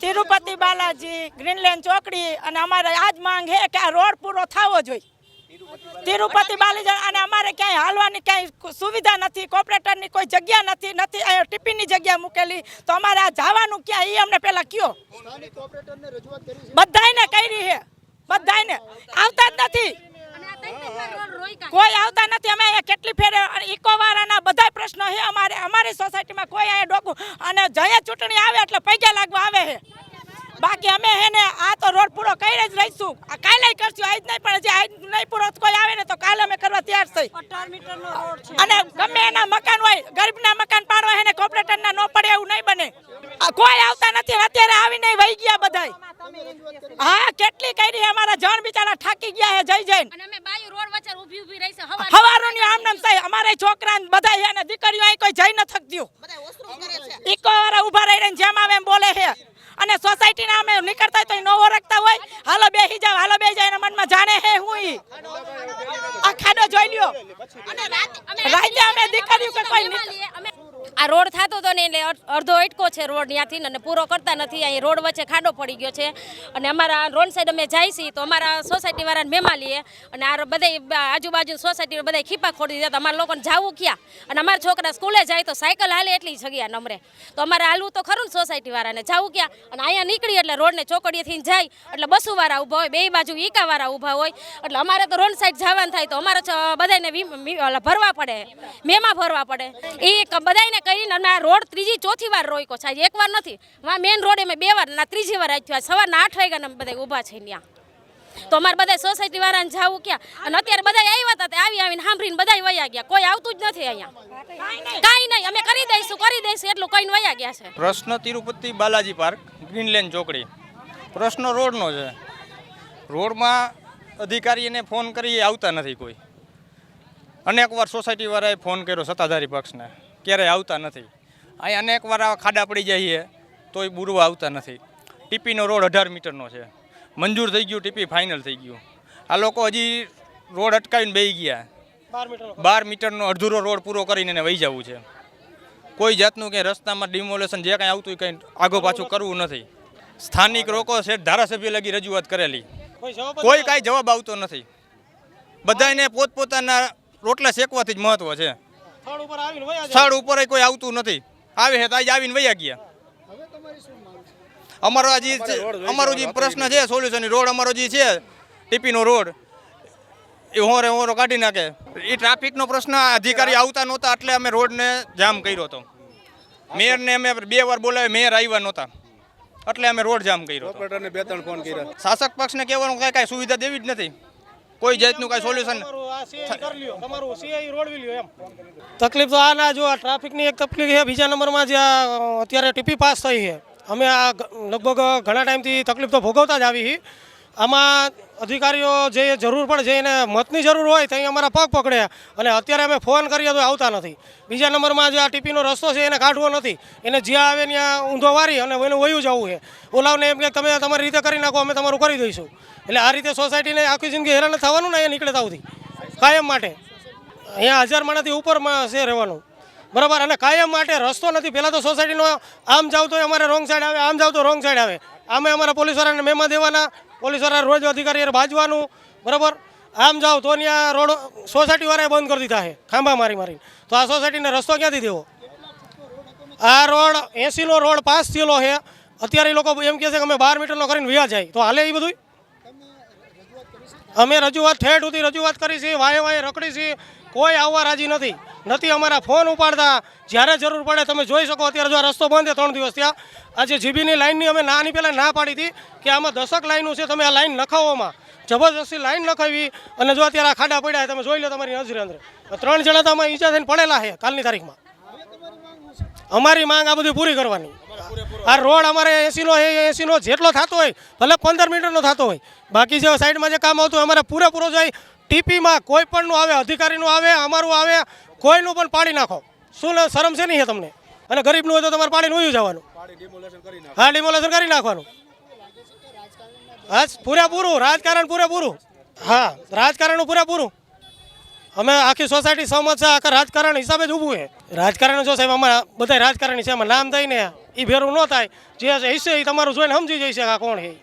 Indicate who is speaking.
Speaker 1: Tirupati Balaji Greenland ચોકડી અને અમારે આજ માંગ છે કે આ રોડ પૂરો થવો જોઈએ. તિરુપતિ બાલાજી અને અમારે ક્યાંય હાલવાની ક્યાંય સુવિધા નથી કોર્પોરેટરની કોઈ જગ્યા નથી નથી અહીંયા ટિફિનની જગ્યા મૂકેલી તો અમારે આ જવાનું ક્યાં? એ અમને પહેલાં કયો.
Speaker 2: બધાને કરી છે.
Speaker 1: બધાયને. આવતા જ નથી. કોઈ? આવતા નથી. અમે અહીંયા કેટલી ફેરે ઇકોવાળાના બધા પ્રશ્નો છે. અમારે અમારી સોસાયટીમાં કોઈ અહીંયા ડોકું અને જયા ચૂંટણી આવે એટલે પૈસા લાગવા આવે છે. બાકી અમે હે ને આ રોડ પૂરો કરીને જ રહીશું. આ કાલે કરશું આજ નહીં પણ હજી આજ નહીં પૂરો કોઈ આવે ને તો કાલે અમે કરવા તૈયાર થઈ. અને ગમે એના મકાન હોય ગરીબના મકાન પાડવા હે ને કોર્પોરેટરના નો પડે એવું નહીં બને. કોઈ આવતા નથી અત્યારે આવીને વહી ગયા બધાય. હા કેટલી કરી અમારા જણ બિચારા થાકી ગયા હે જઈ જઈને
Speaker 3: અને અમે બાયુ રોડ વચ્ચે ઊભી ઊભી રહી છે હવા
Speaker 1: આમ નામ થાય અમારે છોકરા બધા છે અને દીકરીઓ કોઈ જઈ ન થકતી ઇકો વાળા ઊભા રહીને જેમ આવે એમ બોલે છે. અને સોસાયટીના અમે નીકળતા હોય તો નવો ન ઓળખતા હોય. હાલો બેસી જાવ હાલો બેસી જાય એના મનમાં જાણે હે હું ઈ. આ ખાડો જોઈ લ્યો. રાતે અમે દીકરીઓ કે કોઈ
Speaker 3: આ રોડ થતો હતો ને એટલે અડધો અટકો છે રોડ ત્યાંથી અને પૂરો કરતા નથી. અહીં રોડ વચ્ચે ખાડો પડી ગયો છે. અને અમારા રોડ સાઈડ અમે જાય છીએ તો અમારા સોસાયટીવાળાને મેમા લઈએ. અને આ બધા આજુબાજુ સોસાયટી બધા ખીપા ખોડી દીધા. અમારા લોકોને જવું ક્યાં? અને અમારા છોકરા સ્કૂલે જાય તો સાયકલ હાલે એટલી જગ્યા નમરે. તો અમારે હાલવું તો ખરું ને સોસાયટીવાળાને જવું ક્યાં? અને અહીંયા નીકળી એટલે રોડને ચોકડીએથી જાય. એટલે બસોવાળા ઊભા હોય બે બાજુ ઈકાવાળા ઊભા હોય. એટલે અમારે તો રોડ સાઈડ જવાનું થાય તો અમારે બધાને ભરવા પડે. મેમાં ભરવા પડે. એ બધાને કરીને અમે આ રોડ ત્રીજી ચોથી વાર રોક્યો છે. આજે એક વાર નથી વા મેન રોડ અમે બે વાર ના ત્રીજી વાર આવી થયા સવારના આઠ વાગ્યા અમે બધા ઊભા છે ત્યાં. તો અમારે બધા સોસાયટી વાળાને જવું ક્યાં? અને અત્યારે બધા આવ્યા હતા આવી આવીને સાંભળીને બધા વયા ગયા. કોઈ આવતું જ નથી અહીંયા. કાંઈ નહીં, અમે કરી દઈશું કરી દઈશું, એટલું કહીને વયા ગયા છે.
Speaker 4: પ્રશ્ન તિરુપતિ બાલાજી પાર્ક ગ્રીનલેન્ડ ચોકડી. પ્રશ્ન રોડનો છે. રોડમાં અધિકારીને ફોન કરી આવતા નથી કોઈ. અનેક વાર સોસાયટીવાળાએ ફોન કર્યો સત્તાધારી પક્ષને. ક્યારેય આવતા નથી. અહીં અનેક વાર ખાડા પડી જઈએ તોય બુરવા આવતા નથી. ટીપીનો રોડ અઢાર મીટરનો છે. મંજૂર થઈ ગયું ટીપી ફાઇનલ થઈ ગયું. આ લોકો હજી રોડ અટકાવીને બેસી ગયા. બાર મીટરનો અડધુરો રોડ પૂરો કરીને એને વહી જવું છે. કોઈ જાતનું કંઈ રસ્તામાં ડિમોલેશન જે કાંઈ આવતું કંઈ આગો પાછું કરવું નથી. સ્થાનિક લોકો છે ધારાસભ્ય લગી રજૂઆત કરેલી. કોઈ કાંઈ જવાબ આવતો નથી. બધાને પોતપોતાના રોટલા શેકવાથી જ મહત્વ છે. સ્થળ ઉપર કોઈ આવતું નથી. આવે છે તો આજે આવીને વયા ગયા.
Speaker 2: હવે તમારી શું છે?
Speaker 4: અમારો જે અમારો જે પ્રશ્ન છે સોલ્યુશન રોડ અમારો જે છે ટીપીનો રોડ એ હોરે હોરો કાઢી નાખે. એ ટ્રાફિકનો પ્રશ્ન અધિકારી આવતા નહોતા એટલે અમે રોડને જામ કર્યો હતો. મેયરને અમે બે વાર બોલાવ્યા મેયર આવ્યા નહોતા. એટલે અમે રોડ જામ કર્યો
Speaker 5: બે ત્રણ ફોન કર્યા.
Speaker 4: શાસક પક્ષને કહેવાનું કાંઈ કાંઈ સુવિધા દેવી જ નથી. કોઈ જાતનું કાંઈ સોલ્યુશન
Speaker 6: તકલીફ તો આ ના જો આ ટ્રાફિકની એક તકલીફ છે. બીજા નંબરમાં જે અત્યારે ટીપી પાસ થઈ છે. અમે આ લગભગ ઘણા ટાઈમથી તકલીફ તો ભોગવતા જ આવી છે. આમાં અધિકારીઓ જે જરૂર પણ જે એને મતની જરૂર હોય ત્યાં અમારા પગ પકડ્યા અને અત્યારે અમે ફોન કરીએ તો આવતા નથી. બીજા નંબરમાં જે આ ટીપીનો રસ્તો છે, એને કાઢવો નથી. એને જ્યાં આવે ત્યાં ઊંધો વારી અને એને વયું જવું છે. ઓલાવને એમ કે તમે તમારી રીતે કરી નાખો, અમે તમારું કરી દઈશું. એટલે આ રીતે સોસાયટીને આખી જિંદગી હેરાન થવાનું ને અહીંયા નીકળે તાવથી કાયમ માટે. અહીંયા હજાર માણસથી ઉપરમાં છે રહેવાનું. બરાબર, અને કાયમ માટે રસ્તો નથી. પહેલાં તો સોસાયટીનો આમ જાવ તો અમારે રોંગ સાઈડ આવે, આમ જાવ તો રોંગ સાઈડ આવે. આમે અમારા પોલીસવાળાને મેમા દેવાના પોલીસવાળા રોજ અધિકારી બાજવાનું, બરાબર? આમ જાવ તો ત્યાં રોડ સોસાયટીવાળાએ બંધ કરી દીધા છે, ખાંભા મારી મારી તો આ સોસાયટીને રસ્તો ક્યાંથી દેવો આ રોડ એસીનો રોડ પાસ થયેલો છે. અત્યારે એ લોકો એમ કહે છે કે અમે બાર મીટરનો કરીને વ્યા જાય. તો હાલે એ બધું અમે રજૂઆત, ઠેઠ સુધી રજૂઆત કરી છે, વાયે વાye રખડી છે. કોઈ આવવા રાજી નથી. નથી અમારા ફોન ઉપાડતા. જ્યારે જરૂર પડે તમે જોઈ શકો, અત્યારે જો રસ્તો બંધ છે, ત્રણ દિવસ ત્યાં આજે જીબીની લાઇનની અમે નાની પહેલાં ના પાડી હતી કે આમાં દશક લાઇનો છે, તમે આ લાઇન નખાવોમાં જબરજસ્તી લાઇન નખાવી અને જો અત્યારે આ ખાડા પડ્યા તમે જોઈ લો તમારી નજરે અંદર. ત્રણ જણા તો અમે ઈજા થઈને પડેલા છે કાલની તારીખમાં. અમારી માંગ આ બધી પૂરી કરવાની. આ રોડ અમારે એસીનો એસીનો જેટલો થતો હોય, ભલે પંદર મીટરનો થતો હોય. બાકી જે સાઈડમાં જે કામ આવતું અમારે પૂરેપૂરો જાય ટીપીમાં કોઈ પણનું આવે અધિકારીનું આવે અમારું આવે કોઈનું પણ પાડી નાખો. શું શરમ છે નહીં તમને? અને ગરીબનું હોય તો તમારે પાડીને ઉયું જવાનું? હા ડિમોલેશન કરી નાખવાનું. હા પૂરેપૂરું રાજકારણ પૂરેપૂરું. હા રાજકારણનું પૂરેપૂરું. અમે આખી સોસાયટી સહમત છે આખા રાજકારણ હિસાબે જ ઊભું છે. રાજકારણ જો સાહેબ અમારા બધા રાજકારણી છે એમાં નામ થઈને એ ભેરું ન થાય. જે હશે એ તમારું જોઈને સમજી જશે આ કોણ છે.